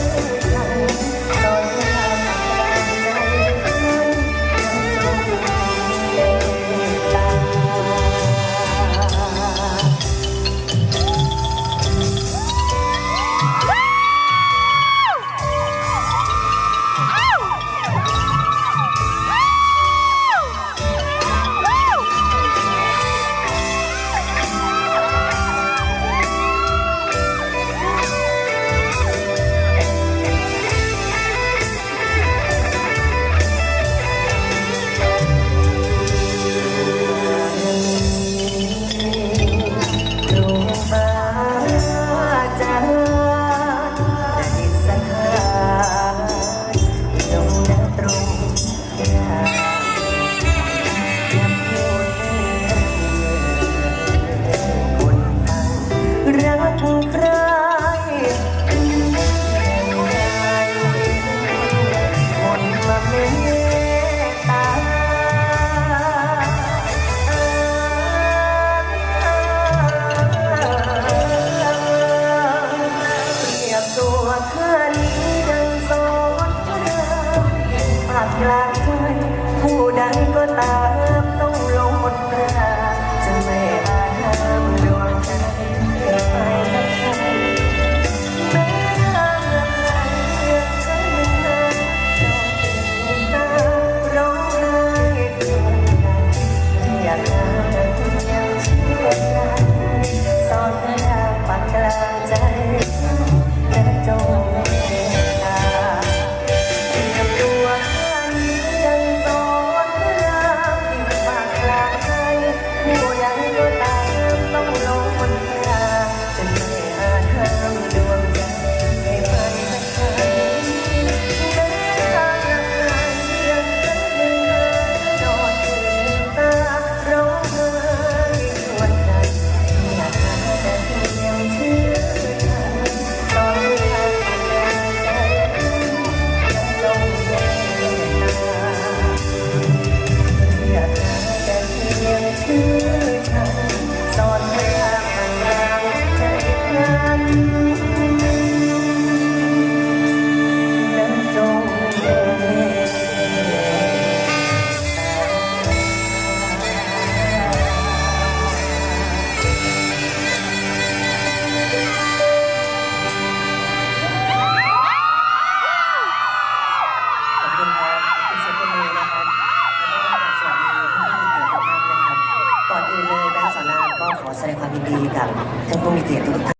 我不要 นี้ดังสอนพระมปากลางใจผู้ใดก็ตามต้องลงหมดตราจะไม่อาจห้วงใให้ไปกับใครแม้ทางลำเลือกใครนนานเราเป็นตาร้องไห้ตัวนั้นอยากหาแต่คุณยังเชื่อใจสอนพระมปากลางใจ ขอแสดงความยินดีกับท่านผู้มีเกียรติทุกท่าน